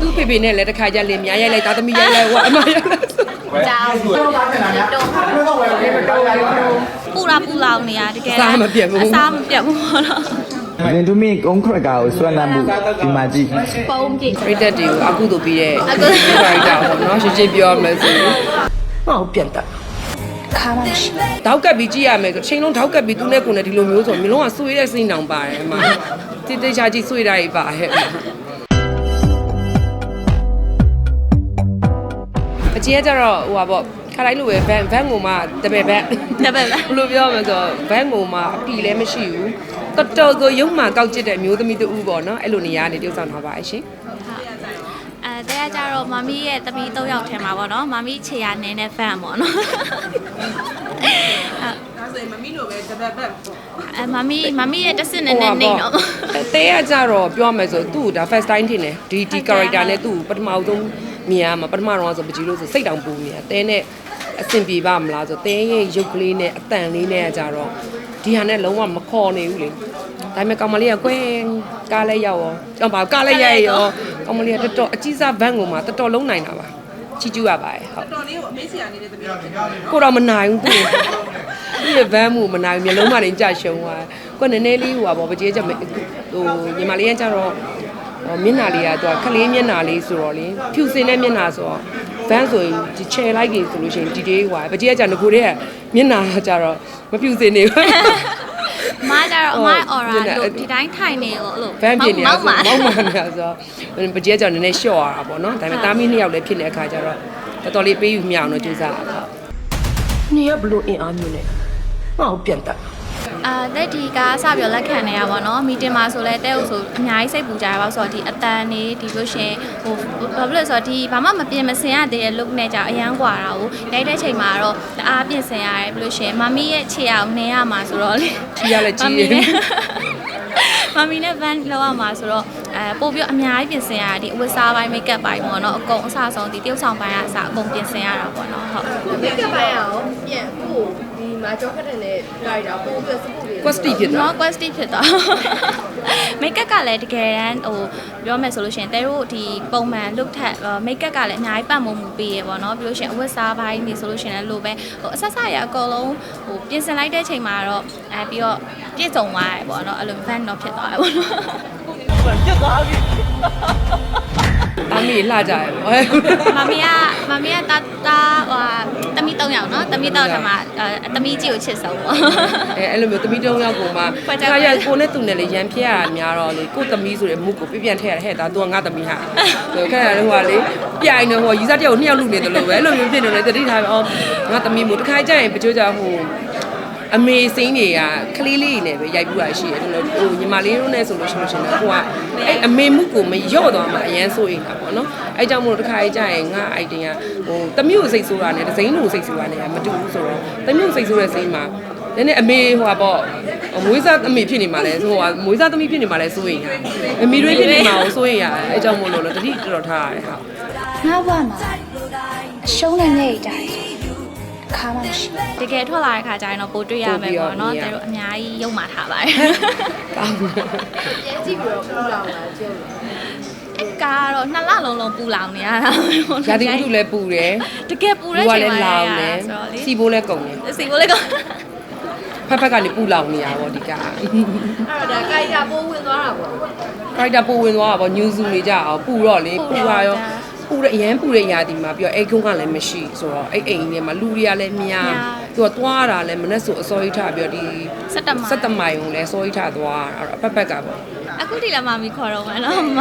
သူ့ဖေဖေနဲ့လည်းတစ်ခါကြလင်များရိုက်လိုက်သားသမီးရိုက်လိုက်ဟိုအမရိုက်လိုက်ဆိုကြောင်ပူလာပူလောင်နေရတကယ်အစားမပြတ်ဘူးအစားမပြတ်ဘူးပေါ့နော်လင်တူမီကုန်းခရကာကိုဆွမ်းနာမှုဒီမှာကြည့်ပုံးကြည့်ပြိတက်တွေကိုအခုတို့ပြီးတဲ့အခုဖိုက်တာပေါ့နော်ရှင်းရှင်းပြောရမယ်ဆိုရင်ဟောပြန်တက်ခါမရှိတောက်ကပ်ပြီးကြည့်ရမယ်ဆိုချိန်လုံးတောက်ကပ်ပြီးသူနဲ့ကိုယ်နဲ့ဒီလိုမျိုးဆိုမျိုးလုံးကဆွေးတဲ့စိတ်နောင်ပါတယ်အမတိတ်တိတ်ချာကြည့်ဆွေးတာကြီးပါဟဲ့ အကြီးကကြတော့ဟိုပါပေါ့ခါတိုင်းလိုပဲဘန်ဘန်ကိုမှတပည့်ဘက်တပည့်ပဲဘယ်လိုပြောမလဲဆိုတော့ဘန်ကိုမှအပီလည်းမရှိဘူးတော်တော်ကိုရုံမှကောက်ကျစ်တဲ့အမျိုးသမီးတူပေါ့နော်အဲ့လိုနေရာနေပြုတ်ဆောင်ထားပါရဲ့ရှင်အဲတဲ့ကကြတော့မမီးရဲ့တပီ၃ယောက်ထဲမှာပေါ့နော်မမီးခြေရနင်းတဲ့ fan ပေါ့နော်ဒါဆိုရင်မမီးလိုပဲတပည့်ဘက်အဲမမီးမမီးရဲ့တစ်စစ်နဲ့နဲ့နေတော့အသေးကကြတော့ပြောမယ်ဆိုသူ့ဒါ first time ထင်တယ်ဒီဒီ character နဲ့သူ့ပထမဆုံး မြင်ရမှာပထမတော့ဆိုပကြီးလို့ဆိုစိတ်တောင်ပူနေတယ်တဲနဲ့အဆင်ပြေပါမလားဆိုတဲရဲ့ရုပ်ကလေးနဲ့အတန်လေးနဲ့ကကြတော့ဒီဟာနဲ့လုံးဝမခေါ်နေဘူးလေဒါပေမဲ့ကောင်မလေးကကွဲကားလဲရောက်ရောကျွန်တော်ကားလဲရိုက်ရောကောင်မလေးကတော်တော်အကြီးစားဘန်းကိုမှတော်တော်လုံးနိုင်တာပါချီကျူရပါတယ်ဟုတ်တော်လေးကိုအမေးစီရနေတဲ့တမီးတော့ဖြစ်သွားတယ်ကိုတော့မနိုင်ဘူးသူသူရဲ့ဗန်းမှုမနိုင်ဘူးမျိုးလုံးမနေကြရှုံသွားကိုကနည်းနည်းလေးဟိုပါပေါ့ပကြေးချက်ဟိုညီမလေးကကြတော့ မျက်နှာလေးကသူကခလေးမျက်နှာလေးဆိုတော့လေဖြူစင်တဲ့မျက်နှာဆိုတော့ဗန်းဆိုရင်ဒီချယ်လိုက်ကြီးဆိုလို့ရှိရင်ဒီတေးဟိုပကြေးကကြငကိုတည်းကမျက်နှာကကြတော့မဖြူစင်နေဘူးမကြတော့အမအော်ရာလို့ဒီတိုင်းထိုင်နေလို့အဲ့လိုဗန်းပြနေရမောက်ဆိုပါမောက်မှနေရဆိုတော့ပကြေးကကြနည်းနည်းလျှော့ရတာပေါ့နော်ဒါပေမဲ့တာမီးနှစ်ယောက်လည်းဖြစ်နေတဲ့အခါကျတော့တော်တော်လေးပေးယူမြောင်တော့ကြိုးစားရတာနေရဘလို့အင်အားမျိုးနဲ့ငါ့ကိုပြန်တက် အာလက်ဒီကစပြီးတော့လက်ခံနေရပါတော့မီတင်မှာဆိုလဲတဲ့ဥဆိုအများကြီးစိတ်ပူကြရပါဆိုတော့ဒီအတန်နေဒီလို့ရှင်ဟိုဘာဖြစ်လို့ဆိုတော့ဒီဘာမှမပြင်မစင်ရသေးတဲ့ look နဲ့じゃအရန်กว่าတာကိုရိုက်တဲ့ချိန်မှာတော့တအားပြင်ဆင်ရတယ်ဘလို့ရှင်မမီရဲ့ခြေအောင်နေရမှာဆိုတော့လေ ထီရလည်းကြီးတယ် မမီနဲ့ van လောက်ရမှာဆိုတော့အဲပို့ပြီးအများကြီးပြင်ဆင်ရတာဒီအဝတ်စားပိုင်း make up ပိုင်းပေါ့နော်အကုန်အစားဆုံးဒီတယောက်ဆောင်ပိုင်းကအစားအကုန်ပြင်ဆင်ရတာပေါ့နော်ဟုတ် မိတ်ကပ်ပိုင်းရောပြန်ကို ဒီမှာကြောခတ်တဲ့နဲ့ဒါရိုက်တာပို့ပြီးစပုတ်ပြီး quest ဖြစ်သွားနော် quest ဖြစ်သွား make up ကလည်းတကယ်တမ်းဟိုပြောမယ်ဆိုလို့ရှိရင်တဲတို့ဒီပုံမှန် look ထက် make up ကလည်းအများကြီးပတ်မှုမှုပေးရပေါ့နော်ပြီးလို့ရှိရင်အဝတ်စားပိုင်းနေဆိုလို့ရှိရင်လည်းလိုပဲဟိုအဆက်ဆက်ရအကုန်လုံးဟိုပြင်ဆင်လိုက်တဲ့ချိန်မှာတော့အဲပြီးတော့ပြည့်စုံသွားရပေါ့နော်အဲ့လို van တော့ဖြစ်သွားရပေါ့နော်အမေလှကြရယ်ပေါ့မမီးကမမီးကတာတာဟို တမီ၃ယောက်နော်တမီ၃ယောက်ထမအဲတမီကြီးကိုချစ်ဆုံးပေါ့အဲအဲ့လိုမျိုးသမီးတုံးယောက်ကိုမှခွက်ကြခါရကိုနဲ့သူနဲ့လေရန်ဖြစ်ရတာများတော့လေကိုသမီးဆိုတဲ့မုကိုပြပြန်ထည့်ရတယ်ဟဲ့ဒါ तू ကငါသမီးဟာဆိုခက်ရတယ်ဟိုကလေပြိုင်နေဟိုယူစားတယောက်နှစ်ယောက်လူနေတယ်လို့ပဲအဲ့လိုမျိုးဖြစ်နေတယ်တတိထားပဲအော်ငါသမီးမို့တခါကြရင်ပကြိုးကြဟို အမေစိမ့်တွေကကလေးလေးနဲ့ပဲရိုက်ပြရရှိတယ်ဟိုညီမလေးတို့နဲ့ဆိုလို့ရှိလို့ရှင်တော့ကိုကအဲ့အမေမှုကိုမလျော့သွားမှအရန်ဆိုရင်တာပေါ့နော်အဲ့ကြောင့်မို့တခါကြရင်ငါအိုက်တင်ကဟိုတမျိုးစိတ်ဆိုးတာနဲ့ဒဇိန်းလူစိတ်ဆိုးတာနဲ့မတူဘူးဆိုတော့တမျိုးစိတ်ဆိုးတဲ့စိမ့်မှာနည်းနည်းအမေဟိုပါပေါ့မွေးစားအမေဖြစ်နေမှာလဲဆိုဟိုကမွေးစားသမီးဖြစ်နေမှာလဲစိုးရင်ရတယ်အမေတွေဖြစ်နေမှာကိုစိုးရင်ရတယ်အဲကြောင့်မို့လို့လို့တတိတော်တော်ထားရတယ်ဟာငါ့ဘဝမှာအရှုံးနဲ့ညိတ်တိုင်း ခါမှမရှိတကယ်ထွက်လာတဲ့ခါကျရင်တော့ပိုတွေ့ရမယ်ပေါ့နော်တဲတို့အများကြီးရုံမာထားပါတယ်ကောင်းတယ်ပြန်ကြည့်ပြီးတော့ပူလောင်လာကြုံအဲ့ကားကတော့နှစ်လလုံးလုံးပူလောင်နေရတာရာသီဥတုလည်းပူတယ်တကယ်ပူတဲ့ကချိန်လည်းမှာလောရင်တာတယ်ဆိုတော့လေစီဘိုးလည်းကုန်တယ်စီဘိုးလေးကဖက်ဖက်ကနေပူလောင်နေရပါဒီကအဲ့တော့ဒါကိုက်တာပိုးဝင်သွားတာပေါ့ခိုက်တာပူဝင်သွားတာပေါ့ညူးစုနေကြအောင်ပူတော့လေပူရရော ပူတဲ့အရန်ပူတဲ့ရာသီမှာပြီးတော့အိတ်ကုန်းကလည်းမရှိဆိုတော့အိတ်အိမ်ထဲမှာလူတွေကလည်းများသူကသွားတာလည်းမနဲ့ဆိုအစောကြီးထားပြီးတော့ဒီစက်တမစက်တမိုင်ကိုလည်းစောကြီးထားသွားတာအဲ့တော့အပက်ပက်ကပေါ့အခုဒီလာမမီခေါ်တော့မယ်နော်မ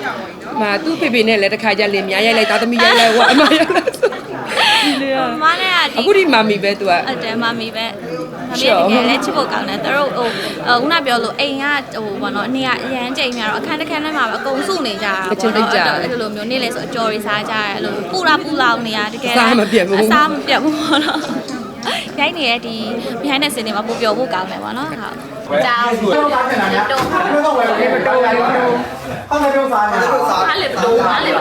။မာသူ့ဖေဖေနဲ့လည်းတစ်ခါကြလင်များရိုက်လိုက်သားသမီးရိုက်လိုက်ဟိုအမရိုက်လိုက်ဆို ဒီလေမနဲ့ကဒီအခုဒီမာမီပဲသူကအဲ့တယ်မမီပဲမမီတကယ်လည်းချစ်ဖို့ကောင်းတယ်သူတို့ဟိုခုနပြောလို့အိမ်ကဟိုဘောနော်နေရအရန်ကြိမ်များတော့အခန်းတစ်ခန်းထဲမှာပဲအကုန်စုနေကြတာပေါ့နော်အဲ့လိုမျိုးနေ့လေဆိုအကျော်တွေစားကြရဲအဲ့လိုပူလာပူလောင်နေရတကယ်အစားမပြတ်ဘူးပေါ့နော်ရိုက်နေတဲ့ဒီ behind the scene တွေမှာပို့ပြောဖို့ကောင်းတယ်ပေါ့နော်ဟုတ်ကြောင်တုံးအားလည်းတုံးအားလည်း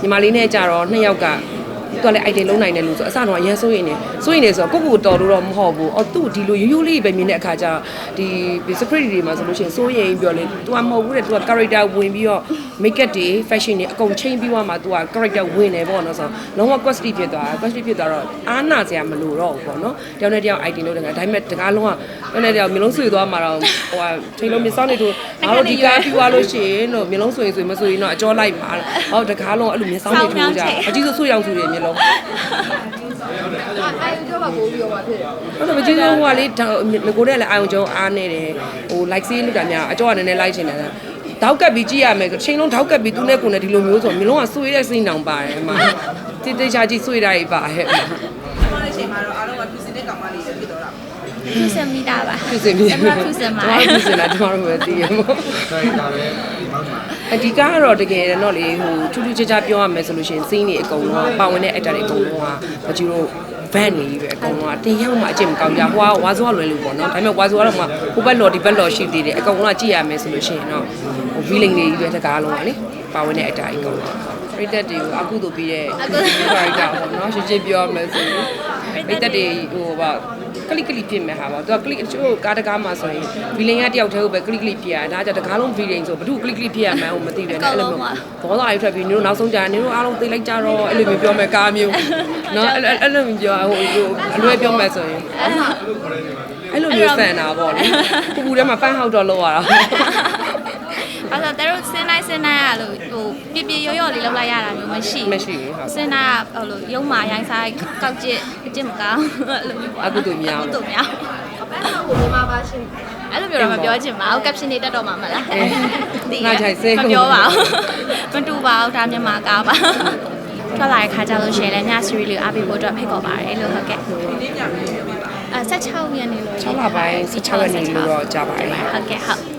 ညီမလေးနဲ့ကြတော့နှစ်ယောက်က သူကလည်း item လုံးနိုင်တယ်လို့ဆိုအစတော့အရင်စိုးရင်နေစိုးရင်နေဆိုတော့ကိုကိုတော်လို့တော့မဟုတ်ဘူးအော်သူ့ဒီလိုရိုးရိုးလေးပဲမြင်တဲ့အခါကျတော့ဒီ security တွေမှာဆိုလို့ရှိရင်စိုးရင်ပြောလေ तू ကမဟုတ်ဘူးတဲ့ तू က character ဝင်ပြီးတော့ make up တွေ fashion တွေအကုန်ချိန်ပြီးသွားမှ तू က character ဝင်နေပေါ့နော်ဆိုတော့လုံးဝ quality ဖြစ်သွားတာ quality ဖြစ်သွားတော့အားနာစရာမလိုတော့ဘူးပေါ့နော်တယောက်နဲ့တယောက် item လုပ်တယ်ကဒါပေမဲ့တကားလုံးကတယောက်နဲ့တယောက်မျိုးလုံးဆွေသွားမှာတော့ဟိုကချိန်လုံးမြေစောင်းနေတို့ငါတို့ဒီကားပြီးသွားလို့ရှိရင်တော့မျိုးလုံးဆွေဆွေမဆွေရင်တော့အကျော်လိုက်ပါဟောတကားလုံးအဲ့လိုမြေစောင်းနေထိုးကြအကြီးဆိုဆွေရောင်ဆွေတွေမျိုးလုံး ုံးအာယုကျော်ကပို့ပြီးတော့မှဖြစ်တယ်အဲ့တော့မကြီးဆုံးဟိုကလေဒါငကိုတဲ့လည်းအာယုံကျုံအားနေတယ်ဟို like ဆေးလောက်တာများအကျော်ကနည်းနည်းလိုက်ချင်တယ်တောက်ကပ်ပြီးကြည့်ရမယ်ချိန်လုံးတောက်ကပ်ပြီးသူနဲ့ကိုယ်နဲ့ဒီလိုမျိုးဆိုမျိုးလုံးကဆွေးတဲ့စိတ်နောင်ပါတယ်အမတိတိကျကျဆွေးတာကြီးပါဟဲ့။ဘာလဲချိန်မှာ ဖြူစင်မိတာပါပြုစင်ပြီးကျွန်မဖြူစင်ပါကျွန်တော်ဖြူစင်တာကျွန်တော်တို့ပဲသိရမို့အဒီကားကတော့တကယ်တော့လေဟိုထူးထူးခြားခြားပြောရမယ်ဆိုလို့ရှိရင်စီးနေအကုန်လုံးကပါဝင်တဲ့ actor တွေအကုန်လုံးကမကြီးတို့ van နေကြီးပဲအကုန်လုံးကတင်ရောက်မှအကျင့်မကောင်းကြဟိုကဝါဆိုကလွယ်လို့ပေါ့နော်ဒါပေမဲ့ဝါဆိုကတော့မှဟိုဘက်လော်ဒီဘက်လော်ရှိသေးတယ်အကုန်လုံးကကြည့်ရမယ်ဆိုလို့ရှိရင်တော့ဟို villain တွေကြီးပဲတကားလုံးကလေပါဝင်တဲ့ actor တွေအကုန်လုံးပရိသတ်တွေကိုအခုတို့ပြီးတဲ့ character ပေါ့နော်ရှင်းရှင်းပြောရမယ်ဆိုရင် ပရိသတ်တွေဟိုပါကလစ်ကလစ်ပြင်မဲ့ဟာပါသူကကလစ်ချို့ကားတကားမှာဆိုရင်ဗီလင်ကတယောက်တည်းကိုပဲကလစ်ကလစ်ပြရတာဒါကြောင့်တကားလုံးဗီလင်ဆိုဘယ်သူကလစ်ကလစ်ပြရမှန်းကိုမသိပဲနဲ့အဲ့လိုမျိုးဘောသားရီထွက်ပြီးနင်တို့နောက်ဆုံးကြရင်နင်တို့အားလုံးသိလိုက်ကြတော့အဲ့လိုမျိုးပြောမယ်ကားမျိုးနော်အဲ့အဲ့လိုမျိုးပြောဟိုအလွဲပြောမယ်ဆိုရင်အဲ့လိုမျိုးဆန်တာပေါ့လေပူပူထဲမှာပန်းဟောက်တော့လောက်ရတာ အဲ့တော့တို့စင်းတိုင်းစင်းတိုင်းကလို့ဟိုပြပြရော့ရော့လေးလောက်လိုက်ရတာမျိုးမရှိဘူးမရှိဘူးဟုတ်စင်းတိုင်းကဟိုလိုရုံမာရိုင်းစားကောက်ကျစ်အကျစ်မကောင်းအဲ့လိုမျိုးပေါ့အကုသိုလ်များအကုသိုလ်များအပန်းတော့ကိုမြန်မာပါရှင်အဲ့လိုမျိုးတော့မပြောချင်ပါဘူး caption တွေတက်တော့မှာမလားအေးသိငါကြိုက်စေးမပြောပါဘူးမတူပါဘူးဒါမြန်မာကားပါထွက်လာတဲ့ခါကျလို့ရှိရင်လည်းည series လေးအားပေးဖို့အတွက်ဖိတ်ခေါ်ပါတယ်လို့ဟုတ်ကဲ့။ဒီနေ့ညမပြောပြပါအဲ16ရက်နေလို့6လပိုင်း16ရက်နေလို့တော့ကြာပါတယ်ဟုတ်ကဲ့ဟုတ်